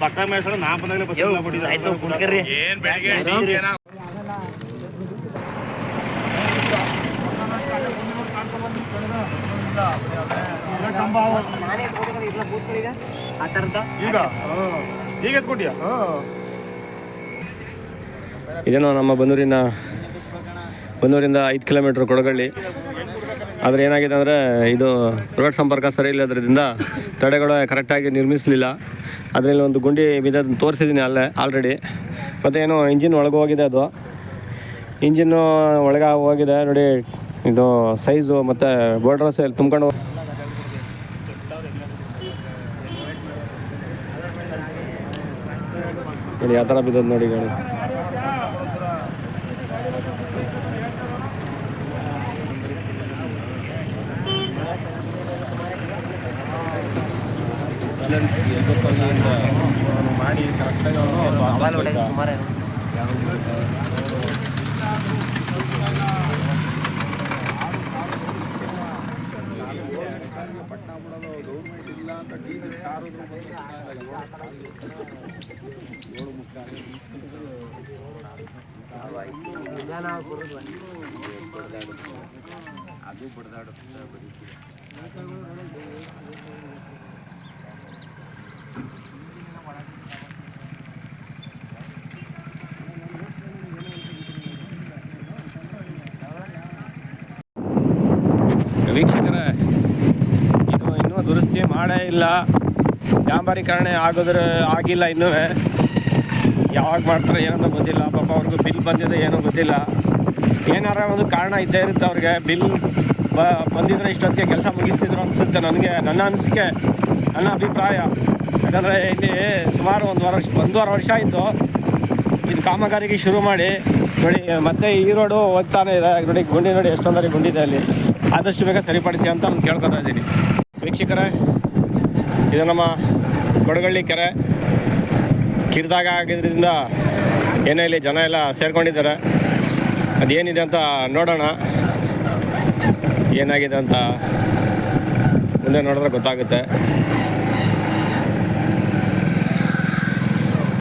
ಪಕ್ಕ ನಾ ಬಂದಾಗಲೇ ಆಯ್ತು ಕುಡ್ಕರ್ರಿ ಏನ್ ಬೆಳಿಗ್ಗೆ ಎತ್ಕೊಟ್ಟಿಯಾ ಇದೇನೋ ನಮ್ಮ ಬನ್ನೂರಿನ ಬಂದೂರಿಂದ ಐದು ಕಿಲೋಮೀಟರ್ ಕೊಡಗಳ್ಳಿ. ಆದರೆ ಏನಾಗಿದೆ ಅಂದರೆ ಇದು ರೋಡ್ ಸಂಪರ್ಕ ಸರಿ ಇಲ್ಲದ್ರಿಂದ ತಡೆಗಳು ಕರೆಕ್ಟಾಗಿ ನಿರ್ಮಿಸಲಿಲ್ಲ. ಅದರಲ್ಲಿ ಒಂದು ಗುಂಡಿ ಬಿದ್ದು ತೋರಿಸಿದ್ದೀನಿ ಅಲ್ಲೇ ಆಲ್ರೆಡಿ ಮತ್ತು ಏನು ಇಂಜಿನ್ ಒಳಗೆ ಹೋಗಿದೆ ಅದು. ಇಂಜಿನ್ನು ಒಳಗೆ ಹೋಗಿದೆ, ನೋಡಿ, ಇದು ಸೈಜು ಮತ್ತು ಬೋರ್ಡ್ರಸ್ ಸೈಲ್ ತುಂಬ್ಕೊಂಡು ನೋಡಿ ಯಾವ ಥರ ಬಿದ್ದದ್ದು ನೋಡಿ, ಗಾಡಿ. ಮಾಡಿ ಕರೆಕ್ಟಾಗಿ ಮೊಬೈಲ್ ಹೊಡೆದು ಸುಮಾರು ವೀಕ್ಷಕರೇ, ಇದು ಇನ್ನೂ ದುರಸ್ತಿ ಮಾಡೇ ಇಲ್ಲ. ಡಾಂಬರೀಕರಣ ಆಗೋದ್ರ ಆಗಿಲ್ಲ ಇನ್ನೂ. ಯಾವಾಗ ಮಾಡ್ತಾರೆ ಏನಂತ ಗೊತ್ತಿಲ್ಲ. ಪಾಪ ಅವ್ರಿಗೂ ಬಿಲ್ ಬಂದಿದೆ ಏನೋ ಗೊತ್ತಿಲ್ಲ. ಏನಾರ ಒಂದು ಕಾರಣ ಇದ್ದೇ ಇರುತ್ತೆ ಅವ್ರಿಗೆ. ಬಿಲ್ ಬ, ಬಂದಿದ್ರೆ ಇಷ್ಟೊತ್ತಿಗೆ ಕೆಲಸ ಮುಗಿಸ್ತಿದ್ರು ಅನಿಸುತ್ತೆ ನನಗೆ. ನನ್ನ ಅನಿಸಿಕೆ, ನನ್ನ ಅಭಿಪ್ರಾಯ. ಯಾಕಂದರೆ ಇಲ್ಲಿ ಸುಮಾರು ಒಂದು ವರ್ಷ, ಒಂದೂವರೆ ವರ್ಷ ಆಯಿತು. ಇದು ಕಾಮಗಾರಿಗೆ ಶುರು ಮಾಡಿ. ನೋಡಿ, ಮತ್ತೆ ಈ ರೋಡು ಹೋಗ್ತಾನೆ ಇದೆ. ನೋಡಿ, ಗುಂಡಿ ನೋಡಿ ಎಷ್ಟೊಂದರಿ ಗುಂಡಿ ಇದೆ ಅಲ್ಲಿ. ಆದಷ್ಟು ಬೇಗ ಸರಿಪಡಿಸಿ ಅಂತ ನಾನು ಕೇಳ್ಕೊತಾ ಇದ್ದೀನಿ. ವೀಕ್ಷಕರೇ, ಇದು ನಮ್ಮ ಕೊಡಗಳ್ಳಿ ಕೆರೆ. ಕಿರಿದಾಗ ಆಗಿದ್ದರಿಂದ ಏನೇ ಇಲ್ಲಿ ಜನ ಎಲ್ಲ ಸೇರ್ಕೊಂಡಿದ್ದಾರೆ. ಅದೇನಿದೆ ಅಂತ ನೋಡೋಣ. ಏನಾಗಿದೆ ಅಂತ ಮುಂದೆ ನೋಡಿದ್ರೆ ಗೊತ್ತಾಗುತ್ತೆ.